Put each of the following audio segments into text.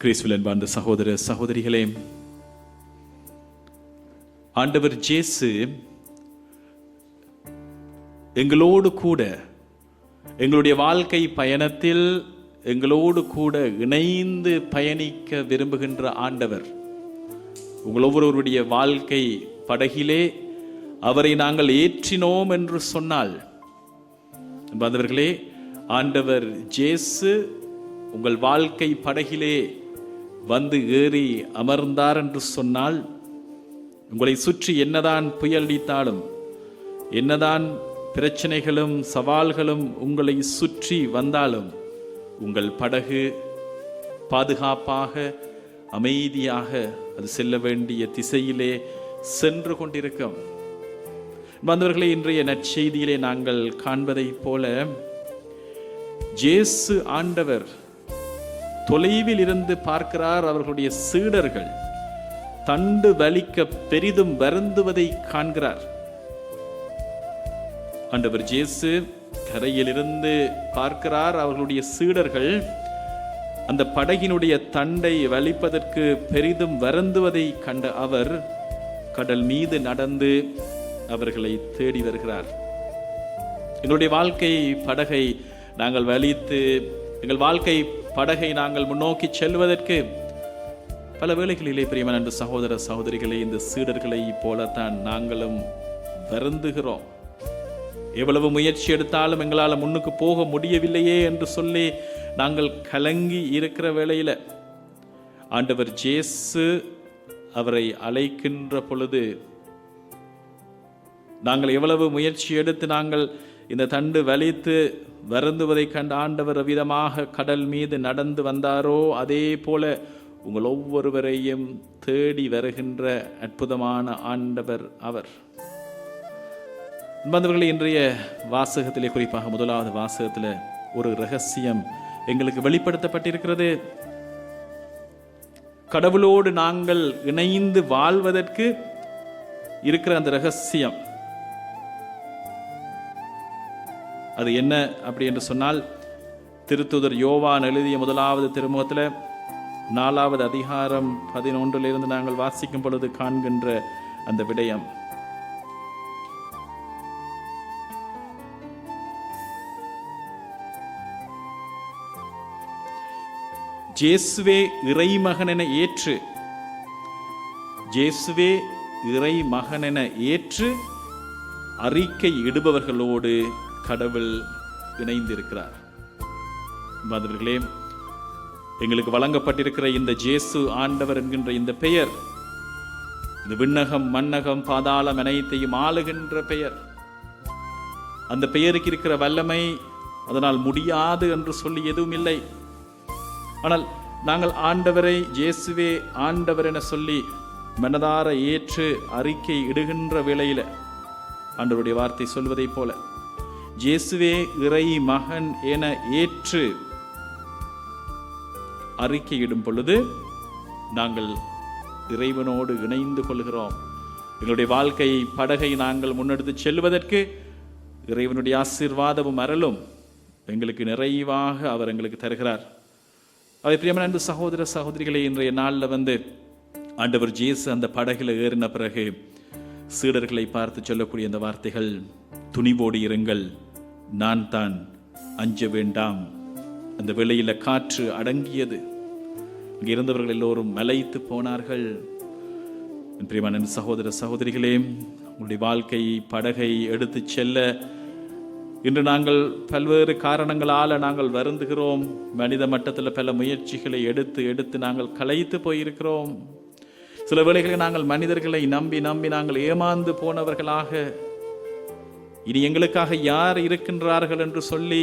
கிறிஸ்துவில் அன்பார்ந்த சகோதர சகோதரிகளே ஆண்டவர் ஜேசு எங்களோடு கூட எங்களுடைய வாழ்க்கை பயணத்தில் எங்களோடு கூட இணைந்து பயணிக்க விரும்புகின்ற ஆண்டவர் உங்கள் ஒவ்வொருவருடைய வாழ்க்கை படகிலே அவரை நாங்கள் ஏற்றினோம் என்று சொன்னால் அன்பார்ந்தவர்களே ஆண்டவர் ஜேசு உங்கள் வாழ்க்கை படகிலே வந்து ஏறி அமர்ந்தார் என்று சொன்னால் உங்களை சுற்றி என்னதான் புயல் அடித்தாலும் என்னதான் பிரச்சனைகளும் சவால்களும் உங்களை சுற்றி வந்தாலும் உங்கள் படகு பாதுகாப்பாக அமைதியாக அது செல்ல வேண்டிய திசையிலே சென்று கொண்டிருக்கும். வந்தவர்களே இன்றைய நற்செய்தியிலே நாங்கள் காண்பதைப் போல ஜேசு ஆண்டவர் தொலைவில் இருந்து பார்க்கிறார் அவர்களுடைய சீடர்கள். தண்டு வலிக்க பெரிதும் வருந்துவதை காண்கிறார். ஆண்டவர் ஜேசு கரையிலிருந்து பார்க்கிறார் அவர்களுடைய சீடர்கள். அந்த படகினுடைய தண்டை வலிப்பதற்கு பெரிதும் வருந்துவதை கண்ட அவர் கடல் மீது நடந்து அவர்களை தேடி வருகிறார். எங்களுடைய வாழ்க்கை படகை நாங்கள் வலித்து எங்கள் வாழ்க்கை படகை நாங்கள் முன்னோக்கி செல்வதற்கு பல வேளைகளிலே பிரியமன் அன்பு சகோதர சகோதரிகளை இந்த சீடர்களை போலத்தான் நாங்களும் வருந்துகிறோம். எவ்வளவு முயற்சி எடுத்தாலும் எங்களால் முன்னுக்கு போக முடியவில்லையே என்று சொல்லி நாங்கள் கலங்கி இருக்கிற வேளையில் ஆண்டவர் ஜேசு அவரை அழைக்கின்ற பொழுது நாங்கள் எவ்வளவு முயற்சி எடுத்து நாங்கள் இந்த தண்டு வலித்து வருந்துவதை கண்ட ஆண்டவர் விதமாக கடல் மீது நடந்து வந்தாரோ அதே போல உங்கள் ஒவ்வொருவரையும் தேடி வருகின்ற அற்புதமான ஆண்டவர் அவர். அன்பார்ந்தவர்களே இன்றைய வாசகத்திலே குறிப்பாக முதலாவது வாசகத்தில் ஒரு ரகசியம் எங்களுக்கு வெளிப்படுத்தப்பட்டிருக்கிறது. கடவுளோடு நாங்கள் இணைந்து வாழ்வதற்கு இருக்கிற அந்த ரகசியம். அது என்ன அப்படி என்று சொன்னால் திருத்துதர் யோவான் எழுதிய முதலாவது திருமுகத்தில் நாலாவது அதிகாரம் பதினொன்றிலிருந்து நாங்கள் வாசிக்கும் பொழுது காண்கின்ற அந்த விடயம். ஜேசுவே இறைமகன் என ஏற்று ஜேசுவே இறைமகன் என ஏற்று அறிக்கை இடுபவர்களோடு கடவுள் இணைந்திருக்கிறார். மாதவர்களே எங்களுக்கு வழங்கப்பட்டிருக்கிற இந்த ஜேசு ஆண்டவர் என்கின்ற இந்த பெயர் இந்த விண்ணகம் மன்னகம் பாதாளம் அனைத்தையும் ஆளுகின்ற பெயர். அந்த பெயருக்கு இருக்கிற வல்லமை அதனால் முடியாது என்று சொல்லி எதுவும் இல்லை. ஆனால் நாங்கள் ஆண்டவரை இயேசுவே ஆண்டவர் என சொல்லி மனதார ஏற்று அறிக்கை இடுகின்ற வேளையில் ஆண்டவருடைய வார்த்தை சொல்வதைப் போல இயேசுவே இறை மகன் என ஏற்று அறிக்கையிடும் பொழுது நாங்கள் இறைவனோடு இணைந்து கொள்கிறோம். எங்களுடைய வாழ்க்கை படகை நாங்கள் முன்னெடுத்து செல்வதற்கு இறைவனுடைய ஆசீர்வாதமும் அறலும் எங்களுக்கு நிறைவாக அவர் எங்களுக்கு தருகிறார். அவை பிரியமன் அன்பு சகோதர சகோதரிகளை இன்றைய நாளில் வந்து ஆண்டவர் ஜேசு அந்த படகில் ஏறின பிறகு சீடர்களை பார்த்து சொல்லக்கூடிய அந்த வார்த்தைகள் துணிவோடு இருங்கள். நான் தான் அஞ்ச வேண்டாம். அந்த வேளையில காற்று அடங்கியது. இங்கே இருந்தவர்கள் எல்லோரும் மலைத்து போனார்கள். என் பிரியமான சகோதர சகோதரிகளே உங்களுடைய வாழ்க்கை படகை எடுத்து செல்ல இன்று நாங்கள் பல்வேறு காரணங்களால் நாங்கள் வருந்துகிறோம். மனித மட்டத்தில் பல முயற்சிகளை எடுத்து எடுத்து நாங்கள் கலைத்து போயிருக்கிறோம். சில வேளைகளில் நாங்கள் மனிதர்களை நம்பி நம்பி நாங்கள் ஏமாந்து போனவர்களாக இனி எங்களுக்காக யார் இருக்கின்றார்கள் என்று சொல்லி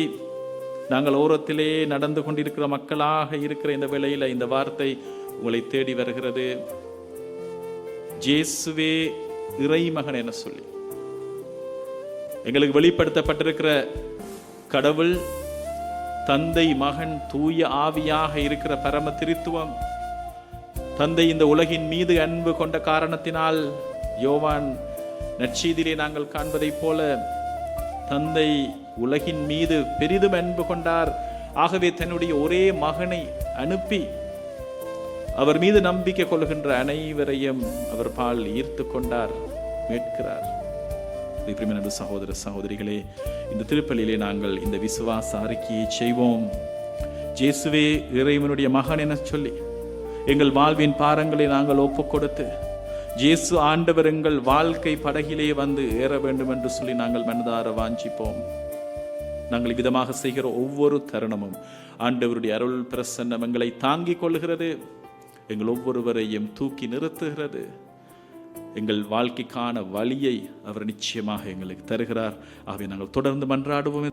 நாங்கள் ஓரத்திலே நடந்து கொண்டிருக்கிற மக்களாக இருக்கிற இந்த வேளையில் இந்த வார்த்தை உங்களை தேடி வருகிறது. ஜேசுவே இறைமகன் என சொல்லி. எங்களுக்கு வெளிப்படுத்தப்பட்டிருக்கிற கடவுள் தந்தை மகன் தூய ஆவியாக இருக்கிற பரம திருத்துவம் தந்தை இந்த உலகின் மீது அன்பு கொண்ட காரணத்தினால் யோவான் நற்செய்தியிலே நாங்கள் காண்பதைப் போல தந்தை உலகின் மீது பெரிதும் அன்பு கொண்டார். ஆகவே தன்னுடைய ஒரே மகனை அனுப்பி அவர் மீது நம்பிக்கை கொள்கின்ற அனைவரையும் அவர் பால் ஈர்த்து கொண்டார் மீட்கிறார். பிரிமினடு சகோதர சகோதரிகளே இந்த திருப்பலியிலே நாங்கள் இந்த விசுவாச அறிக்கையை செய்வோம். ஜேசுவே இறைவனுடைய மகன் என சொல்லி எங்கள் வாழ்வின் பாரங்களை நாங்கள் ஒப்புக்கொடுத்து கொடுத்து இயேசு ஆண்டவர் எங்கள் வாழ்க்கை படகிலே வந்து ஏற வேண்டும் என்று சொல்லி நாங்கள் மனதார வாஞ்சிப்போம். நாங்கள் இவ்விதமாக செய்கிற ஒவ்வொரு தருணமும் ஆண்டவருடைய அருள் பிரசன்னம் எங்களை தாங்கிக் கொள்கிறது. எங்கள் ஒவ்வொருவரையும் தூக்கி நிறுத்துகிறது. எங்கள் வாழ்க்கைக்கான வழியை அவர் நிச்சயமாக எங்களுக்கு தருகிறார். ஆகவே நாங்கள் தொடர்ந்து மன்றாடுவோம்.